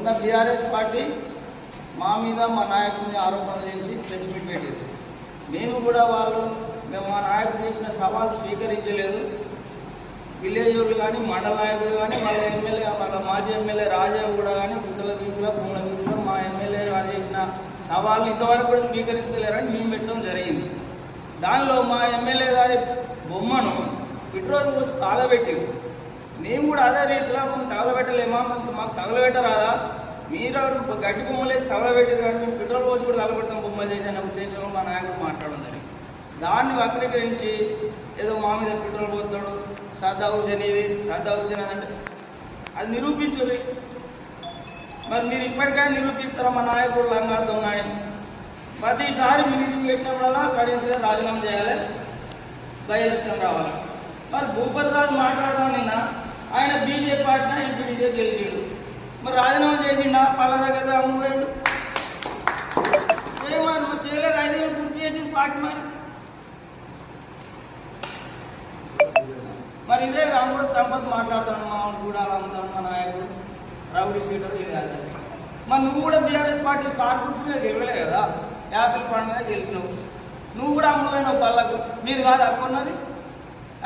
ఉన్న BRS party మా మీద మా నాయకుడిని ఆరోపణలు చేసి ప్రెస్ మీట్ పెట్టారు మేము కూడా వాళ్ళు మేము మా నాయకుడు చేసిన సవాల్ స్వీకరించలేదు. విలేజ్ వాళ్ళు కానీ మండల నాయకులు కానీ వాళ్ళ ఎమ్మెల్యే వాళ్ళ మాజీ ఎమ్మెల్యే రాజయ్య కూడా కానీ గుంటల గీపుల భూముల గీపుల మా ఎమ్మెల్యే గారు చేసిన సవాళ్ళు ఇంతవరకు కూడా స్వీకరించలేరని మేము పెట్టడం జరిగింది. దానిలో మా ఎమ్మెల్యే గారి బొమ్మను పెట్రోల్ పోసి కాలబెట్టారు మేము కూడా అదే రీతిలో మేము తగలబెట్టలేమా? మాకు మాకు తగలబెట్టరాదా? మీరు గట్టి బొమ్మలేసి తగలబెట్టారు కానీ మేము పెట్రోల్ పోసి కూడా తగలబెడతాం బొమ్మలు చేసి అనే ఉద్దేశంలో మా నాయకుడు మాట్లాడడం జరిగింది. దాన్ని వక్రీకరించి ఏదో మా మీద పెట్రోల్ పోతాడు సద్దా హుసేన్ ఇది సద్దా హుసేన్ అదంటే అది నిరూపించుర్రి. మరి మీరు ఇప్పటికైనా నిరూపిస్తారా మా నాయకుడు లంగార్థం ఉన్నాడని ప్రతిసారి మీటింగ్ పెట్టినప్పుడల్లా కడియన్స్గా రాజీనామా చేయాలి. బై ఎలక్షన్ రావాలి. మరి భూపతి రాజు మాట్లాడదాం నిన్న. ఆయన బీజేపీ పార్టీ ఎంపీడీసీ గెలిచాడు. మరి రాజీనామా చేసిండా? పళ్ళ దగ్గర అమ్ముపోయాడు ఏమన్నా నువ్వు చేయలేదు ఐదేళ్ళు పూర్తి చేసి పార్టీ మరి. మరి ఇదే అమృత సంపత్ మాట్లాడుతాను మా కూడా అమ్ముతాడు మా నాయకుడు. రౌడీ సీటర్ ఇది కాదు మరి నువ్వు కూడా బీఆర్ఎస్ పార్టీ కార్పొరేట్ మీద గెలవలే కదా? యాపిల్ పండు మీద గెలిచినావు. నువ్వు కూడా అమ్ముపోయినావు పళ్ళకు మీరు కాదు అక్కున్నది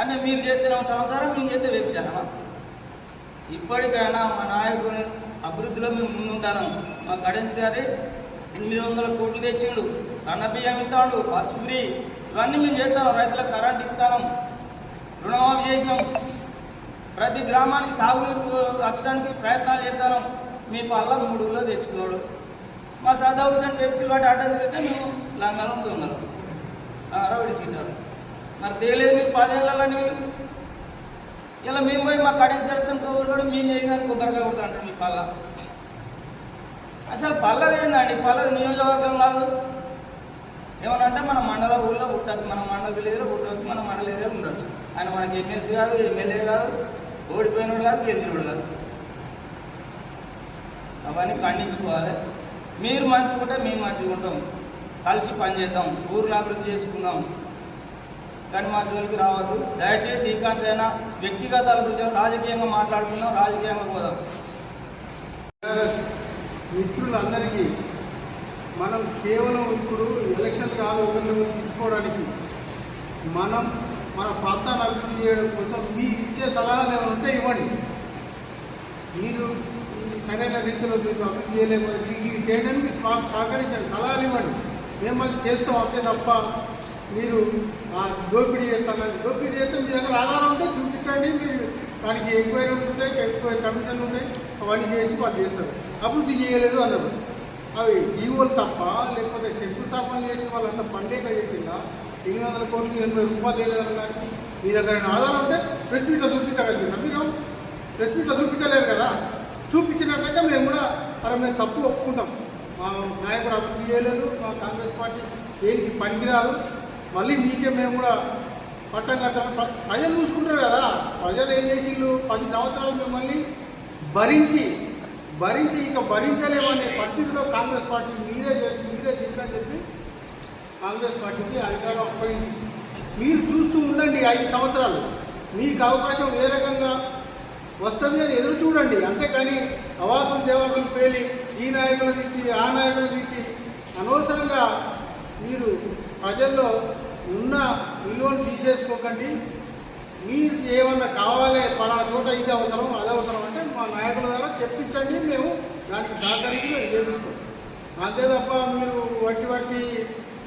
అంటే మీరు చేస్తే సంవత్సరం మేము చేస్తే వేపించారా ఇప్పటికైనా మా నాయకుని అభివృద్ధిలో మేము ముందుంటాను. మా గణేష్ గారి ఎనిమిది వందల కోట్లు తెచ్చిండు. సన్న బియ్యం ఇస్తాడు బస్ ఫ్రీ ఇవన్నీ మేము చేస్తాం. రైతులకు కరెంట్ ఇస్తాం. రుణమాఫీ చేసినాం. ప్రతి గ్రామానికి సాగునీరు వచ్చడానికి ప్రయత్నాలు చేస్తాను. మీ పల్ల మూడు ఊళ్ళో తెచ్చుకున్నాడు. మా సదా హుసేన్ పెప్సీ వాటి అడ్డ తిరిగితే మేము లంగాలం ఉన్నారు అరవడి సీటర్ మరి తేలేదు మీకు పదేళ్ళలో నీళ్ళు? ఇలా మేము పోయి మా కడిగి జరుగుతాం కొబ్బరి కూడా మేము చేయడానికి కొబ్బరికాయ కొడతా అంటే మీ పల్ల. అసలు పల్లది ఏందండి? పల్లది నియోజకవర్గం కాదు. ఏమన్నా అంటే మన మండల ఊళ్ళో పుట్టచ్చు మన మండల విలేజ్లో పుట్టవచ్చు మన మండల ఏరియా ఉండొచ్చు. ఆయన మనకి ఎమ్మెల్సీ కాదు ఎమ్మెల్యే కాదు ఓడిపోయినోడు కాదు గెలిచినోడు కాదు. అవన్నీ ఖండించుకోవాలి. మీరు మంచుకుంటే మేము మంచుకుంటాం కలిసి పనిచేద్దాం. ఊరిని అభివృద్ధి చేసుకుందాం. కానీ మా జోలికి రావద్దు. దయచేసి ఈ వ్యక్తిగతాల గురించి రాజకీయంగా మాట్లాడుకుందాం రాజకీయంగా పోదాం. మిత్రులందరికీ మనం కేవలం ఇప్పుడు ఎలక్షన్ కాదు ఒకరిని తెచ్చుకోవడానికి మనం మన ప్రాంతాన్ని అభివృద్ధి చేయడం కోసం మీరు ఇచ్చే సలహాలు ఏమైనా ఉంటే ఇవ్వండి. మీరు ఈ సరైన రీతిలో మీరు అభివృద్ధి చేయలేకపోతే ఇవి చేయడానికి సహకరించండి సలహాలు ఇవ్వండి. మేము అది చేస్తాం అంతే తప్ప మీరు ఆ దోపిడీ చేస్తానని దోపిడీ చేస్తే మీ దగ్గర ఆధారం ఉంటే చూపించండి మీరు దానికి ఎంక్వైరీ ఉంటాయి ఎంక్వైరీ కమిషన్ ఉంటాయి అవన్నీ చేసి వాళ్ళు చేస్తారు. అభివృద్ధి చేయలేదు అన్నారు. అవి జీవోలు తప్ప లేకపోతే శంకుస్థాపన చేసి వాళ్ళంత పనిలేక చేసిందా? ఎనిమిది వందల కోట్లు ఎనభై రూపాయలు లేదనడానికి మీ దగ్గర ఆధారం ఉంటే ప్రెస్ మీట్లో చూపించగలుగుతున్నా మీరు ప్రెస్ మీట్లో చూపించలేరు కదా? చూపించినట్లయితే మేము కూడా అరే మేము తప్పు ఒప్పుకుంటాం. మా నాయకుడు అభివృద్ధి చేయలేదు మా కాంగ్రెస్ పార్టీ దేనికి పనికిరాదు. మళ్ళీ మీకే మేము కూడా పట్టం కట్టాలి ప్రజలు చూసుకుంటారు కదా. ప్రజలు ఏం చేసిండ్రు పది సంవత్సరాలు మిమ్మల్ని భరించి భరించి ఇంకా భరించలేమనే పరిస్థితిలో కాంగ్రెస్ పార్టీ మీరే చేసి మీరే దిక్కని చెప్పి కాంగ్రెస్ పార్టీకి అధికారం అప్పగించింది. మీరు చూస్తూ ఉండండి ఐదు సంవత్సరాలు. మీకు అవకాశం ఏ రకంగా వస్తుంది అని ఎదురు చూడండి. అంతేకాని అవాకులు జవాకులు పేలి ఈ నాయకులు తిట్టి ఆ నాయకులు తిట్టి అనవసరంగా మీరు ప్రజల్లో ఉన్న విలువను తీసేసుకోకండి. మీరు ఏమన్నా కావాలి పలానా చోట ఇది అవసరం అది అవసరం అంటే మా నాయకుల ద్వారా చెప్పించండి మేము దానికి సహకరించి మేము చేపిస్తాం. అంతే తప్ప మీరు వట్టి వట్టి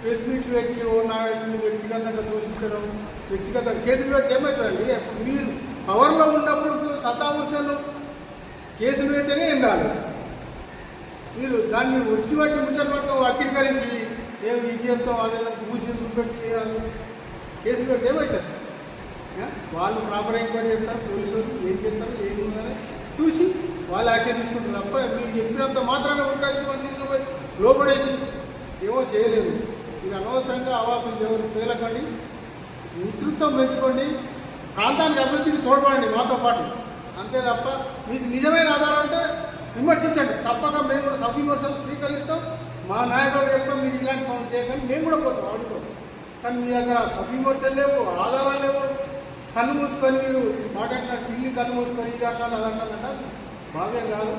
ప్రెస్ మీట్లు పెట్టి ఓ నాయకులు వ్యక్తిగతంగా దూషించడం వ్యక్తిగత కేసులు పెట్టి ఏమవుతుందండి? మీరు పవర్లో ఉన్నప్పుడు సత్తా కేసులు పెడితేనే ఉండాలి మీరు దాన్ని వచ్చి పట్టి ముచ్చట వక్రీకరించి ఏం విజయంతో అదే మూసి చూపెట్టి కేసు కేసులు పెట్టి ఏమవుతుంది వాళ్ళు ప్రాపర్ ఎంక్వైరీ చేస్తారు పోలీసులు ఏం చేస్తారు ఏం ఉన్నది? చూసి వాళ్ళు యాక్షన్ తీసుకుంటారు తప్ప మీరు చెప్పినంత మాత్రాన ఉండాల్సిన వాళ్ళు లోపడేసి? ఏమో చేయలేదు మీరు అనవసరంగా అవాకులు ఎవరు పేలకండి. మిత్రుత్వం పెంచుకోండి. ప్రాంతానికి అభివృద్ధికి తోడ్పడండి మాతో పాటు. అంతే తప్ప మీకు నిజమైన ఆధారం అంటే విమర్శించండి. తప్పక మేము కూడా సద్విమర్శలు స్వీకరిస్తాం. మా నాయకుడు చెప్తాం మీరు ఇలాంటి పనులు చేయకండి. మేము కూడా పోతాం అడుగుతాం కానీ మీ దగ్గర సద్విమర్శలు లేవు ఆధారాలు లేవు. కన్ను మూసుకొని మీరు మాట్లాడిన పిల్లి కన్ను మూసుకొని ఇది అంటారు అది అంటారు బాగే కాదు.